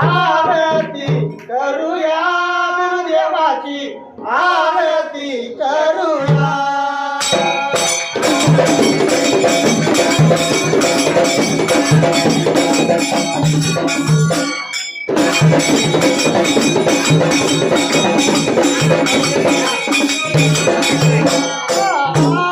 आरती करूया देवाची आरती करूया. Ah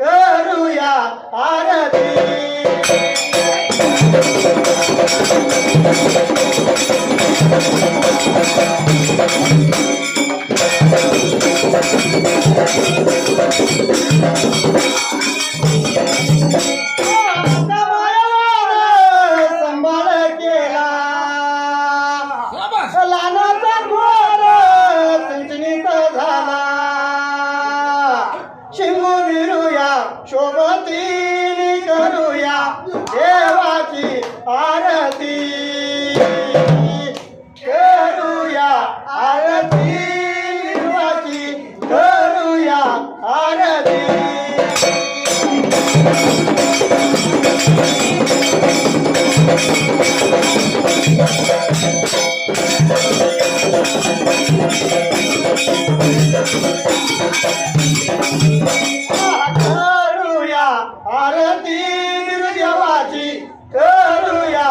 करूया आरती करूया आरती. देवाची करूया.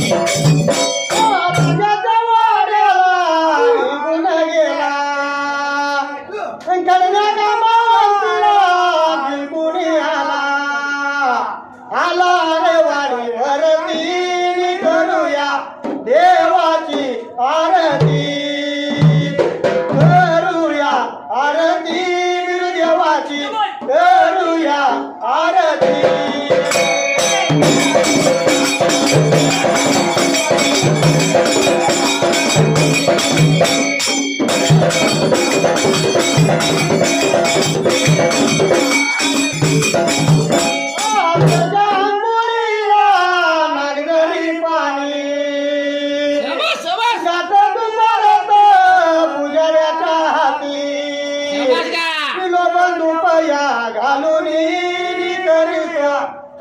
arati, aruya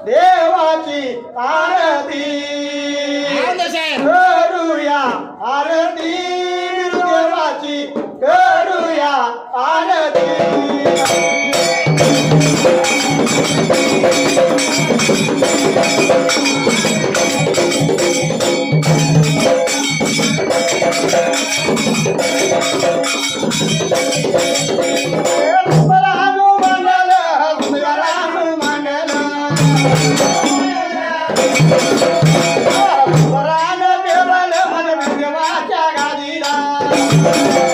देवाची आरती. करूया आरती. देवाची करूया आरती. देवाच्या गादीला.